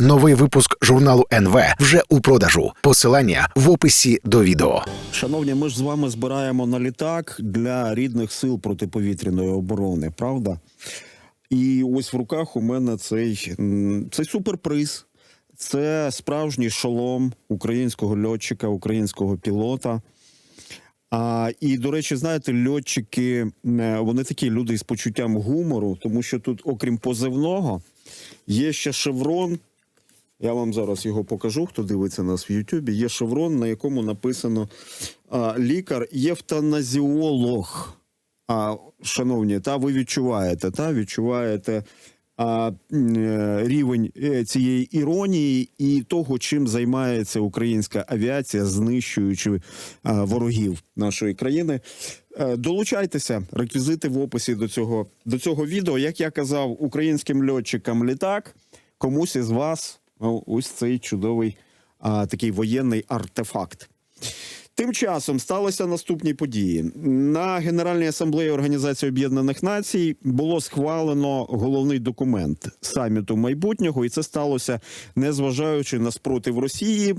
Новий випуск журналу НВ вже у продажу. Посилання в описі до відео. Шановні, ми ж з вами збираємо на літак для рідних сил протиповітряної оборони, правда? І ось в руках у мене цей, цей суперприз. Це справжній шолом українського льотчика, українського пілота. А, і, до речі, знаєте, льотчики, е, вони такі люди з почуттям гумору, тому що тут, окрім позивного, є ще шеврон. Я вам зараз його покажу, хто дивиться нас в Ютубі. Є шеврон, на якому написано лікар євтаназіолог. А, шановні, та ви відчуваєте, та відчуваєте а, е, рівень е, цієї іронії і того, чим займається українська авіація, знищуючи а, ворогів нашої країни. Е, Долучайтеся, реквізити в описі до цього, до цього відео. Як я казав, українським льотчикам літак, комусь із вас ось цей чудовий а, такий воєнний артефакт. Тим часом сталися наступні події. На Генеральній асамблеї Організації Об'єднаних Націй було схвалено головний документ саміту майбутнього, і це сталося незважаючи на спротив Росії,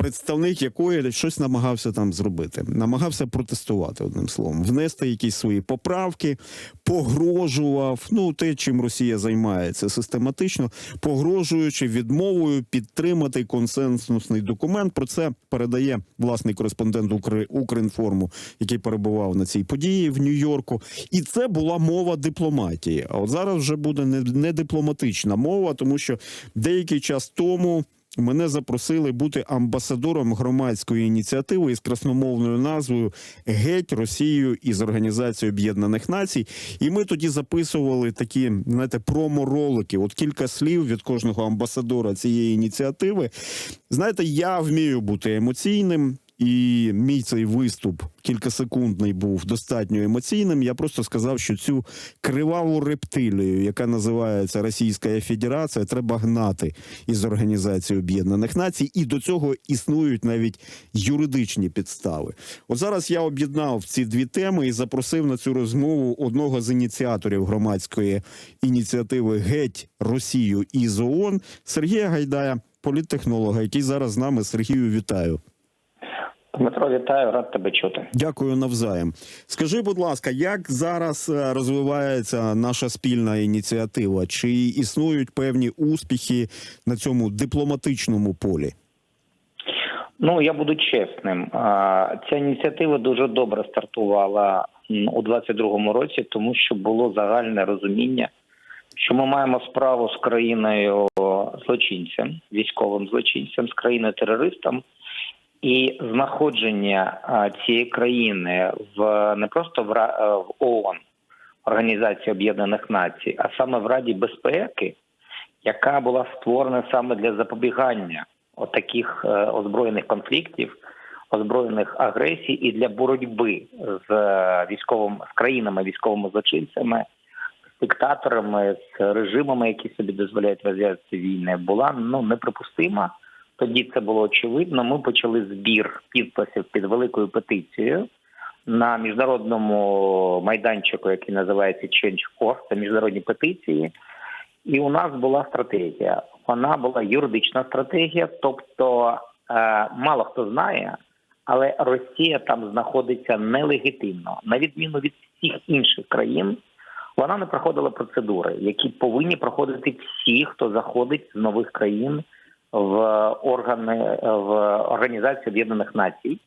представник якої щось намагався там зробити. Намагався протестувати одним словом, внести якісь свої поправки, погрожував. Ну те, чим Росія займається систематично, погрожуючи відмовою підтримати консенсусний документ. Про це передає власний кореспондент Укр... Укрінформу, який перебував на цій події в Нью-Йорку. І це була мова дипломатії. А от зараз вже буде не, дипломатична мова, тому що деякий час тому. Мене запросили бути амбасадором громадської ініціативи із красномовною назвою Геть Росію із Організації Об'єднаних Націй. І ми тоді записували такі, знаєте, промо-ролики. От кілька слів від кожного амбасадора цієї ініціативи. Знаєте, я вмію бути емоційним. І мій цей виступ кількасекундний був достатньо емоційним. Я просто сказав, що цю криваву рептилію, яка називається Російська Федерація, треба гнати із Організації Об'єднаних Націй, і до цього існують навіть юридичні підстави. От зараз я об'єднав ці дві теми і запросив на цю розмову одного з ініціаторів громадської ініціативи Геть Росію із ООН Сергія Гайдая, політтехнолога, який зараз з нами. Сергію, вітаю. Дмитро, вітаю, рад тебе чути. Дякую навзаєм. Скажи, будь ласка, як зараз е, розвивається наша спільна ініціатива? Чи існують певні успіхи на цьому дипломатичному полі? Ну я буду чесним. Ця ініціатива дуже добре стартувала у 22-му році, тому що було загальне розуміння, що ми маємо справу з країною злочинцем, військовим злочинцем, з країною терористом. І знаходження цієї країни в не просто в, е, в ООН, Організації Об'єднаних Націй, а саме в Раді безпеки, яка була створена саме для запобігання таких озброєних конфліктів, озброєних агресій і для боротьби з е, військовим з країнами, військовими злочинцями, з диктаторами, з режимами, які собі дозволяють розв'язати війни, була ну неприпустима. Тоді це було очевидно. Ми почали збір підписів під великою петицією на міжнародному майданчику, який називається Change.org, це міжнародні петиції. І у нас була стратегія. Вона була юридична стратегія, тобто е, мало хто знає, але Росія там знаходиться нелегітимно, на відміну від всіх інших країн. Вона не проходила процедури, які повинні проходити всі, хто заходить з нових країн в органи в Організацію Об'єднаних Націй.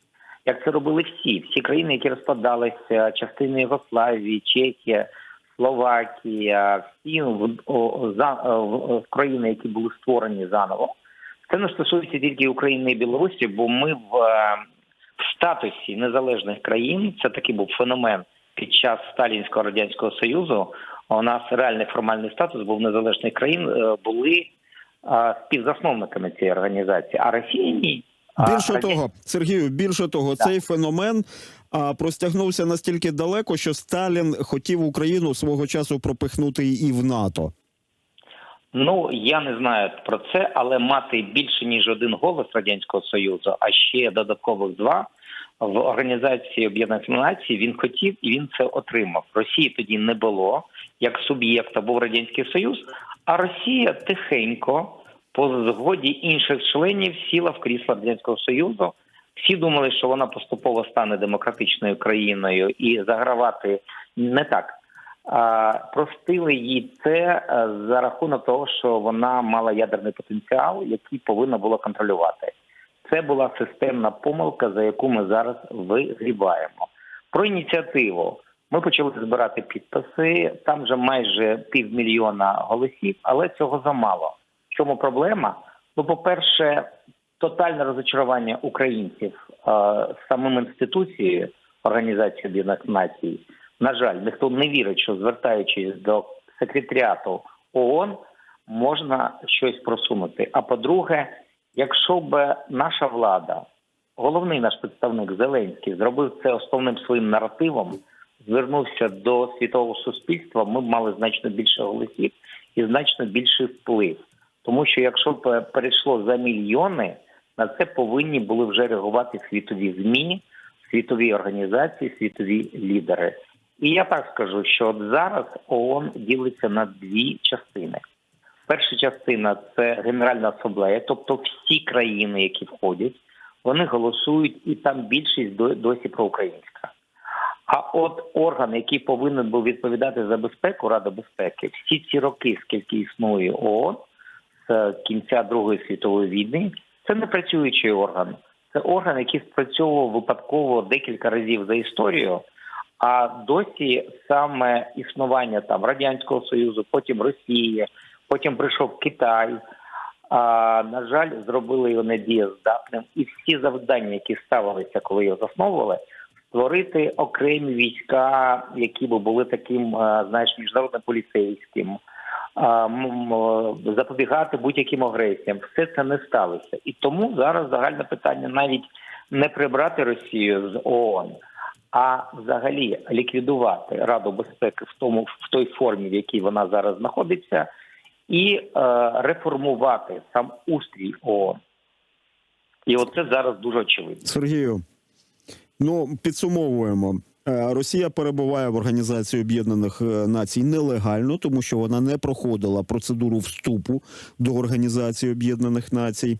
Як це робили всі, всі країни, які розпадалися, частини Єгославії, Чехія, Словакія, всі в, за, в, країни, які були створені заново. Це не стосується тільки України і Білорусі, бо ми в, е, в статусі незалежних країн це такий був феномен під час сталінського радянського союзу. У нас реальний формальний статус був незалежних країн, е, були співзасновниками цієї організації, а Росія ні. Більше того, Сергію, більше того, цей феномен а, простягнувся настільки далеко, що Сталін хотів Україну свого часу пропихнути і в НАТО. Ну я не знаю про це, але мати більше ніж один голос радянського союзу, а ще додаткових два в організації Об'єднаних Націй він хотів і він це отримав. Росії тоді не було як суб'єкта, був радянський союз. А Росія тихенько по згоді інших членів сіла в крісло Радянського Союзу. Всі думали, що вона поступово стане демократичною країною і загравати не так. Простили їй це е, за рахунок того, що вона мала ядерний потенціал, який повинна була контролювати. Це була системна помилка, за яку ми зараз вигрібаємо. Про ініціативу ми почали збирати підписи. Там вже майже півмільйона голосів, але цього замало. В чому проблема? Ну, по-перше, тотальне розочарування українців е, самим інституцією Організації Об'єднаних Націй. На жаль, ніхто не вірить, що звертаючись до секретаріату ООН, можна щось просунути. А по-друге, якщо б наша влада, головний наш представник Зеленський, зробив це основним своїм наративом, звернувся до світового суспільства, ми б мали значно більше голосів і значно більший вплив. Тому що якщо б перейшло за мільйони, на це повинні були вже реагувати світові змі, світові організації, світові лідери. І я так скажу, що от зараз ООН ділиться на дві частини. Перша частина це Генеральна асамблея, тобто всі країни, які входять, вони голосують, і там більшість до- досі проукраїнська. А от орган, який повинен був відповідати за безпеку, Рада безпеки, всі ці роки, скільки існує ООН з кінця Другої світової війни, це не працюючий орган. Це орган, який спрацьовував випадково декілька разів за історію. А досі саме існування там радянського союзу, потім Росії, потім прийшов Китай. А на жаль, зробили його недієздатним. І всі завдання, які ставилися, коли його засновували, створити окремі війська, які би були таким, е, знаєш, міжнародним поліцейським, запобігати будь-яким агресіям. Все це не сталося. І тому зараз загальне питання навіть не прибрати Росію з ООН, а взагалі ліквідувати Раду безпеки в тому в той формі, в якій вона зараз знаходиться, і е, реформувати сам устрій ООН. І оце зараз дуже очевидно. Сергію, ну підсумовуємо. Е, Росія перебуває в Організації Об'єднаних е, Націй нелегально, тому що вона не проходила процедуру вступу до Організації Об'єднаних Націй.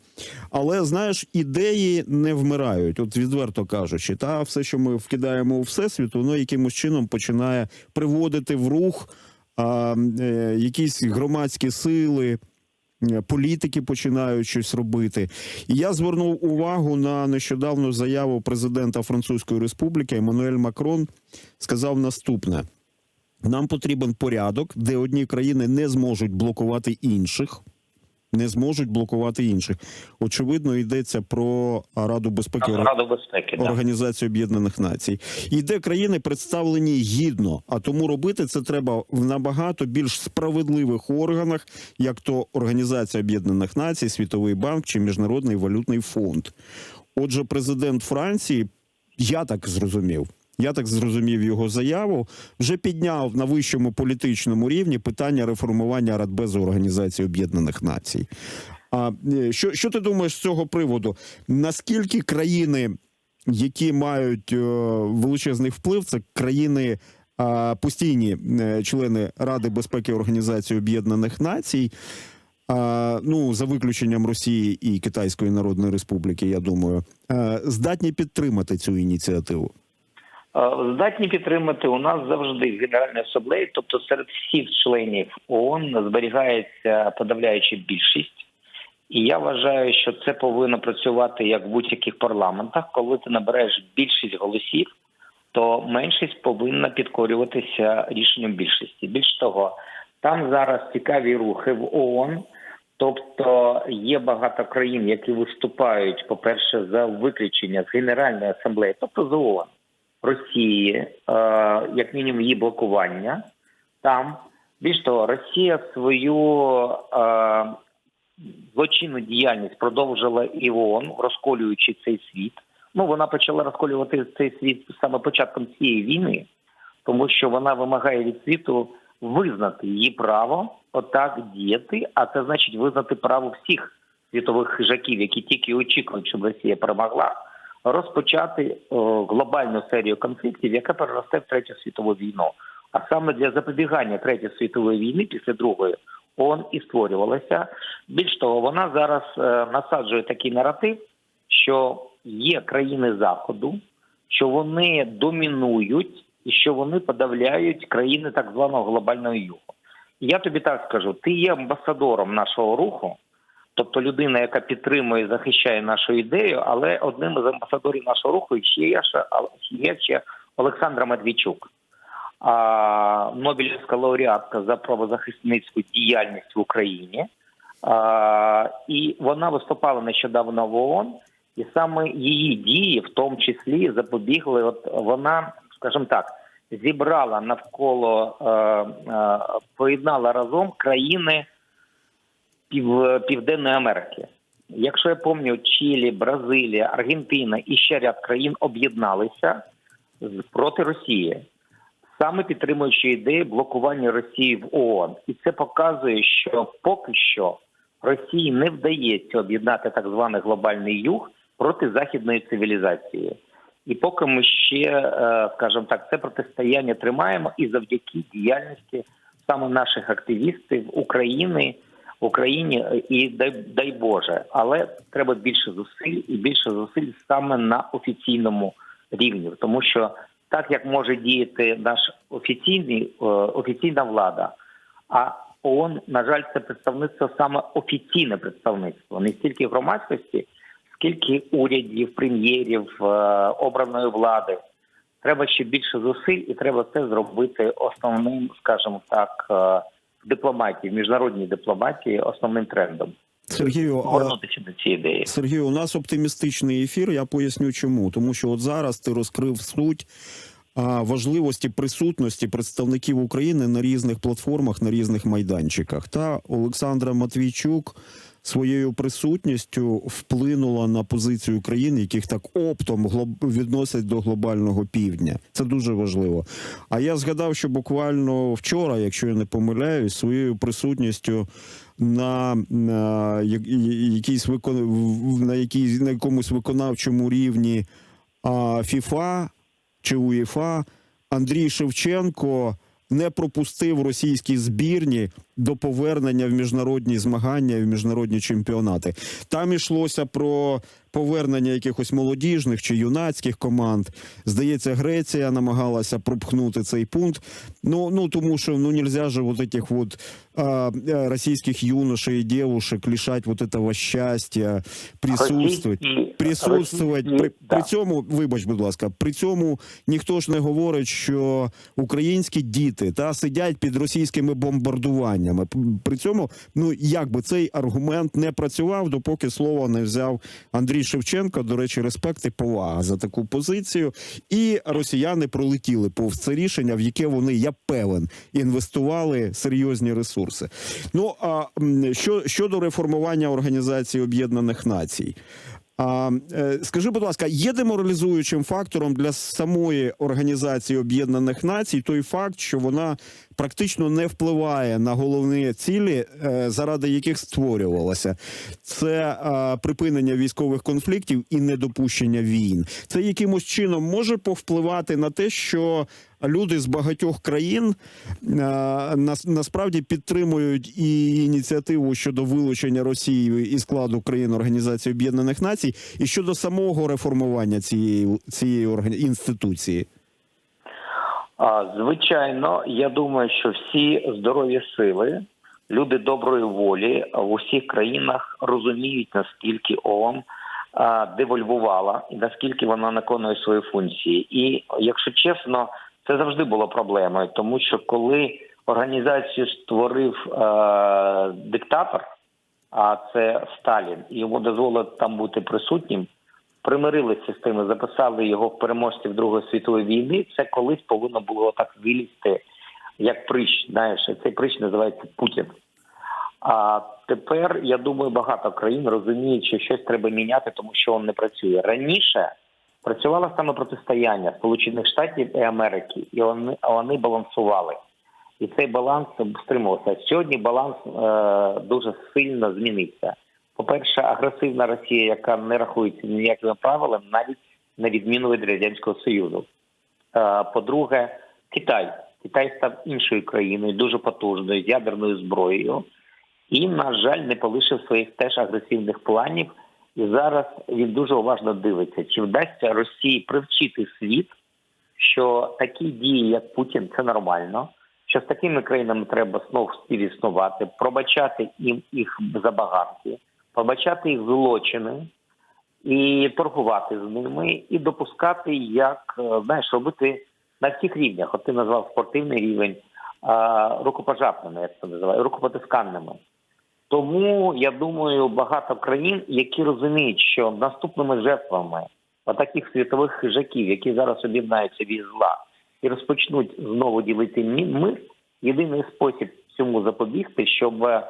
Але знаєш, ідеї не вмирають, от відверто кажучи, та все, що ми вкидаємо у всесвіт, воно якимось чином починає приводити в рух а, е, якісь громадські сили. Е, Політики починають щось робити, і я звернув увагу на нещодавну заяву президента Французької Республіки Еммануель Макрон. Сказав наступне: нам потрібен порядок, де одні країни не зможуть блокувати інших. Не зможуть блокувати інших. Очевидно, йдеться про Раду безпеки Раду безпеки. Да. Організації Об'єднаних Націй. І де країни представлені гідно, а тому робити це треба в набагато більш справедливих органах, як то Організація Об'єднаних Націй, Світовий банк чи Міжнародний валютний фонд. Отже, президент Франції, я так зрозумів. Я так зрозумів його заяву. Вже підняв на вищому політичному рівні питання реформування Радбезу Організації Об'єднаних Націй. А е, що, що ти думаєш з цього приводу? Наскільки країни, які мають е, величезний вплив, це країни постійні е, члени Ради безпеки Організації Об'єднаних Націй? Ну, за виключенням Росії і Китайської Народної Республіки, я думаю, здатні підтримати цю ініціативу. Е, Здатні підтримати у нас завжди в Генеральній асамблеї, тобто серед всіх членів ООН зберігається подавляюча більшість. І я вважаю, що це повинно працювати як в будь-яких парламентах. Коли ти набираєш більшість голосів, то меншість повинна підкорюватися рішенням більшості. Більш того, там зараз цікаві рухи в ООН. Тобто є багато країн, які виступають, по-перше, за виключення з Генеральної асамблеї, тобто з ООН. Росії, е, як мінімум, її блокування там. Більш того, Росія свою е, злочинну діяльність продовжила і ООН, розколюючи цей світ. Ну, вона почала розколювати цей світ саме початком цієї війни, тому що вона вимагає від світу визнати її право отак діяти, а це значить визнати право всіх світових хижаків, які тільки очікують, щоб Росія перемогла, розпочати глобальну серію конфліктів, яка переросте в третю світову війну. А саме для запобігання третьої світової війни після другої ООН і створювалася. Більш того, вона зараз е, насаджує такий наратив, що є країни Заходу, що вони домінують і що вони подавляють країни так званого глобального югу. Я тобі так скажу: ти є амбасадором нашого руху, тобто людина, яка підтримує і захищає нашу ідею, але одним із амбасадорів нашого руху є ще, ще Олександра Медведчук, а, Нобелівська лауреатка за правозахисницьку діяльність в Україні. А, і вона виступала нещодавно в ООН, і саме її дії, в тому числі, запобігли. От вона, скажімо так, зібрала навколо е, е, поєднала разом країни Пів, Південної Америки. Якщо я пам'ятаю, Чилі, Бразилія, Аргентина і ще ряд країн об'єдналися проти Росії, саме підтримуючи ідею блокування Росії в ООН. І це показує, що поки що Росії не вдається об'єднати так званий глобальний юг проти західної цивілізації. І поки ми ще, е, скажімо так, це протистояння тримаємо і завдяки діяльності саме наших активістів України, Україні е, і дай, дай Боже, але треба більше зусиль і більше зусиль саме на офіційному рівні, тому що так як може діяти наш офіційний е, офіційна влада, а ООН, на жаль, це представництво саме офіційне представництво, не стільки громадськості, скільки урядів, прем'єрів, е, обраної влади. Треба ще більше зусиль, і треба це зробити основним, скажімо так, дипломатії, в міжнародній дипломатії, основним трендом. Сергію, а- Повернутися до цієї ідеї. Сергію, у нас оптимістичний ефір. Я поясню, чому тому, що от зараз ти розкрив суть. Важливості присутності представників України на різних платформах, на різних майданчиках. Та Олександра Матвійчук своєю присутністю вплинула на позицію країн, яких так оптом відносять до глобального півдня. Це дуже важливо. А я згадав, що буквально вчора, якщо я не помиляюсь, своєю присутністю на, на я- я- якійсь викон... на якійсь на якомусь виконавчому рівні ФІФА чи УЄФА Андрій Шевченко не пропустив російські збірні до повернення в міжнародні змагання і в міжнародні чемпіонати. Там йшлося про повернення якихось молодіжних чи юнацьких команд. Здається, Греція намагалася пропхнути цей пункт. Ну, ну тому що ну нельзя же вот этих вот а, а, российских юношей и девушек лишать вот этого счастья, присутствовать, Російські- присутствувати. При, при цьому, вибач, будь ласка, при цьому ніхто ж не говорить, що українські діти та сидять під російськими бомбардуваннями. П- При цьому, ну як би цей аргумент не працював, допоки слово не взяв Андрій Шевченко. До речі, респект і повага за таку позицію. І росіяни пролетіли повз це рішення, в яке вони, я певен, інвестували серйозні ресурси. Ну а що щодо реформування Організації Об'єднаних Націй. А е, скажи, будь ласка, є деморалізуючим фактором для самої організації Об'єднаних Націй той факт, що вона практично не впливає на головні цілі, е, заради яких створювалася. Це е, припинення військових конфліктів і недопущення війн. Це якимось чином може повпливати на те, що люди з багатьох країн е, нас, насправді підтримують і ініціативу щодо вилучення Росії із складу країн Організації Об'єднаних Націй, і щодо самого реформування цієї цієї інституції. Звичайно, я думаю, що всі здорові сили, люди доброї волі в усіх країнах розуміють, наскільки ООН девольвувала і наскільки вона виконує свої функції. І якщо чесно, це завжди було проблемою, тому що коли організацію створив е, диктатор, а це Сталін, і йому дозволили там бути присутнім, примирилися з тим, записали його в переможців Другої світової війни. Це колись повинно було так вилізти, як прищ. Знаєш, цей прищ називається Путін. А тепер я думаю, багато країн розуміють, що щось треба міняти, тому що він не працює раніше. Працювало саме протистояння Сполучених Штатів і Америки, і вони, вони балансували. І цей баланс стримувався. Сьогодні баланс е, дуже сильно змінився. По-перше, агресивна Росія, яка не рахується ніякими правилами, навіть на відміну від Радянського Союзу. Е, по-друге, Китай. Китай став іншою країною, дуже потужною, з ядерною зброєю. і, на жаль, не полишив своїх теж агресивних планів. І зараз він дуже уважно дивиться, чи вдасться Росії привчити світ, що такі дії, як Путін, це нормально. Що з такими країнами треба знов співіснувати, пробачати їм їх забаганки, пробачати їх злочини і торгувати з ними, і допускати, як е, знаєш, робити на всіх рівнях. От ти назвав спортивний рівень рукопожатними, як це називає, рукопотисканними. Тому я думаю, багато країн, які розуміють, що наступними жертвами таких світових хижаків, які зараз об'єднаються від зла і розпочнуть знову ділити мир, єдиний спосіб цьому запобігти, щоб е,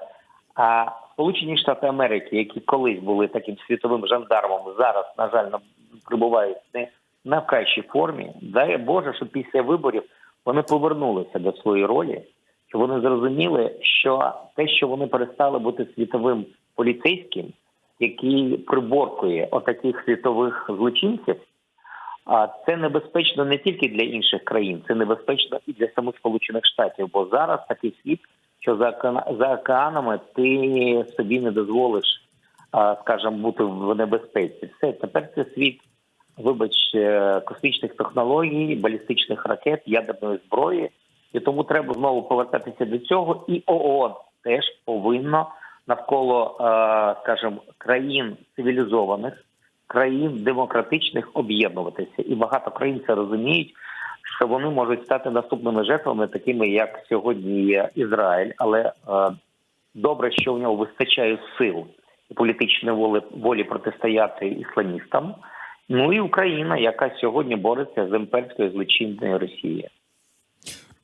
а, Сполучені Штати Америки, які колись були таким світовим жандармом, зараз, на жаль, перебувають не на кращій формі. Дай Боже, щоб після виборів вони повернулися до своєї ролі, щоб вони зрозуміли, що те, що вони перестали бути світовим поліцейським, який приборкує отаких світових злочинців, а це небезпечно не тільки для інших країн, це небезпечно і для самих Сполучених Штатів. Бо зараз такий світ, що за за океанами ти собі не дозволиш, скажімо, бути в небезпеці. Все тепер це світ, вибач, е, космічних технологій, балістичних ракет, ядерної зброї. І тому треба знову повертатися до цього. І ООН теж повинно навколо, е, скажімо, країн цивілізованих, країн демократичних об'єднуватися. І багато країн це розуміють, що вони можуть стати наступними жертвами, такими як сьогодні є Ізраїль. Але е, добре, що в нього вистачає сил і політичної волі, волі протистояти ісламістам. Ну і Україна, яка сьогодні бореться з імперською злочинною Росією.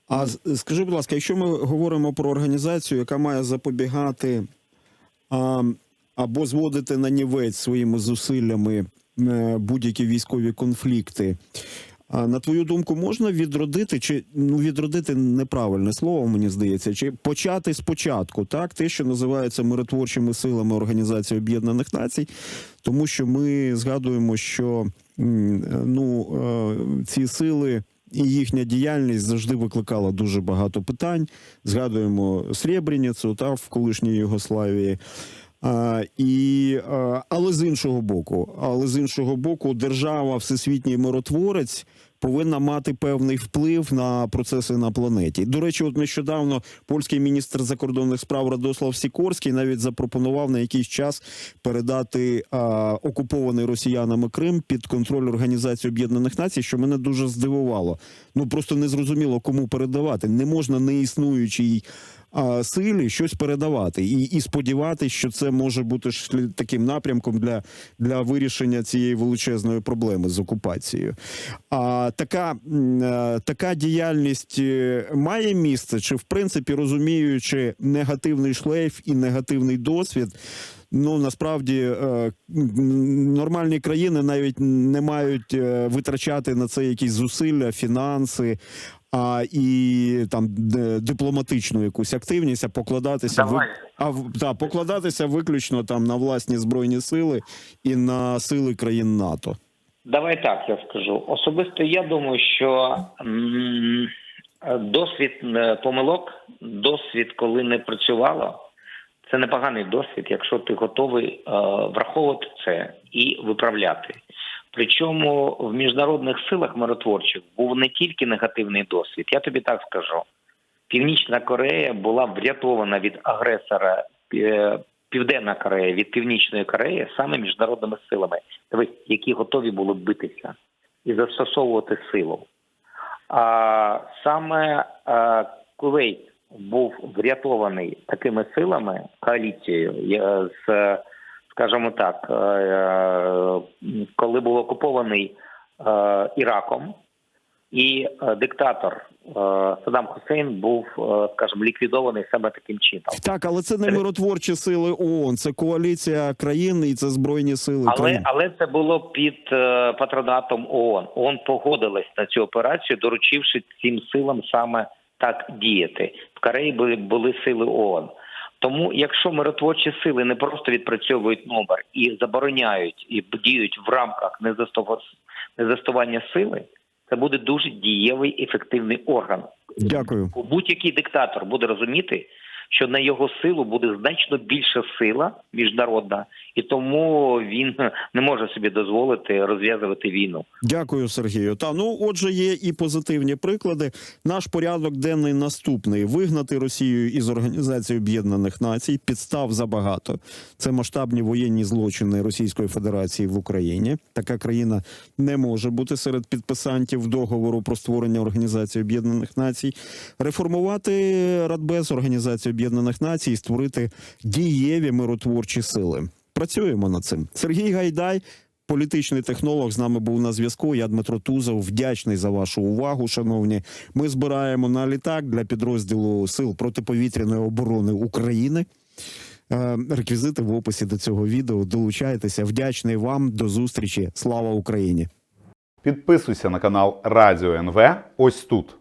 А скажи, будь ласка, якщо ми говоримо про організацію, яка має запобігати а, або зводити на нівець своїми зусиллями е, будь-які військові конфлікти. А на твою думку, можна відродити, чи ну відродити неправильне слово, мені здається, чи почати спочатку, так те, що називається миротворчими силами Організації Об'єднаних Націй, тому що ми згадуємо, що ну е, ці сили і їхня діяльність завжди викликала дуже багато питань. Згадуємо Сребреницю та в колишній Югославії. А, і, а, але з іншого боку, але з іншого боку, держава, всесвітній миротворець повинна мати певний вплив на процеси на планеті. До речі, от нещодавно польський міністр закордонних справ Радослав Сікорський навіть запропонував на якийсь час передати а, окупований росіянами Крим під контроль Організації Об'єднаних Націй, що мене дуже здивувало. Ну просто не зрозуміло, кому передавати. Не можна неіснуючій а, силі щось передавати і, і сподіватися, що це може бути шлі- таким напрямком для, для вирішення цієї величезної проблеми з окупацією. А така, е, така діяльність е, має місце, чи в принципі розуміючи негативний шлейф і негативний досвід. Ну насправді е, нормальні країни навіть не мають витрачати на це якісь зусилля, фінанси, а і там дипломатичну якусь активність, а покладатися Давай. а та покладатися виключно там на власні збройні сили і на сили країн НАТО. Давай так я скажу. Особисто я думаю, що м, е, досвід е, помилок, досвід, коли не працювало, це непоганий досвід, якщо ти готовий е, враховувати це і виправляти. Причому в міжнародних силах миротворчих був не тільки негативний досвід. Я тобі так скажу. Північна Корея була врятована від агресора е, Південна Корея від Північної Кореї саме міжнародними силами, які готові були битися і застосовувати силу. А саме е, Кувейт був врятований такими силами коаліцією з, скажімо так, е, е, коли був окупований е, Іраком, і диктатор Саддам Хусейн був, скажімо, ліквідований саме таким чином. Так, але це не миротворчі сили ООН, це коаліція країн і це збройні сили Але країн. але це було під патронатом ООН. ООН погодилась на цю операцію, доручивши цим силам саме так діяти. В Кореї були, були сили ООН. Тому, якщо миротворчі сили не просто відпрацьовують номер і забороняють і діють в рамках незастування сили, це буде дуже дієвий ефективний орган. Дякую. Будь-який диктатор буде розуміти, що на його силу буде значно більша сила міжнародна, і тому він не може собі дозволити розв'язувати війну. Дякую, Сергію. Та ну, отже, є і позитивні приклади. Наш порядок денний наступний: вигнати Росію із Організації Об'єднаних Націй. Підстав забагато. Це масштабні воєнні злочини Російської Федерації в Україні. Така країна не може бути серед підписантів договору про створення Організації Об'єднаних Націй. Реформувати Радбез Організації Об'єднаних Націй і створити дієві миротворчі сили. Працюємо над цим. Сергій Гайдай. Політичний технолог з нами був на зв'язку. Я Дмитро Тузов. Вдячний за вашу увагу, шановні. Ми збираємо на літак для підрозділу сил протиповітряної оборони України. Е, Реквізити в описі до цього відео. Долучайтеся. Вдячний вам. До зустрічі. Слава Україні! Підписуйся на канал Радіо НВ ось тут.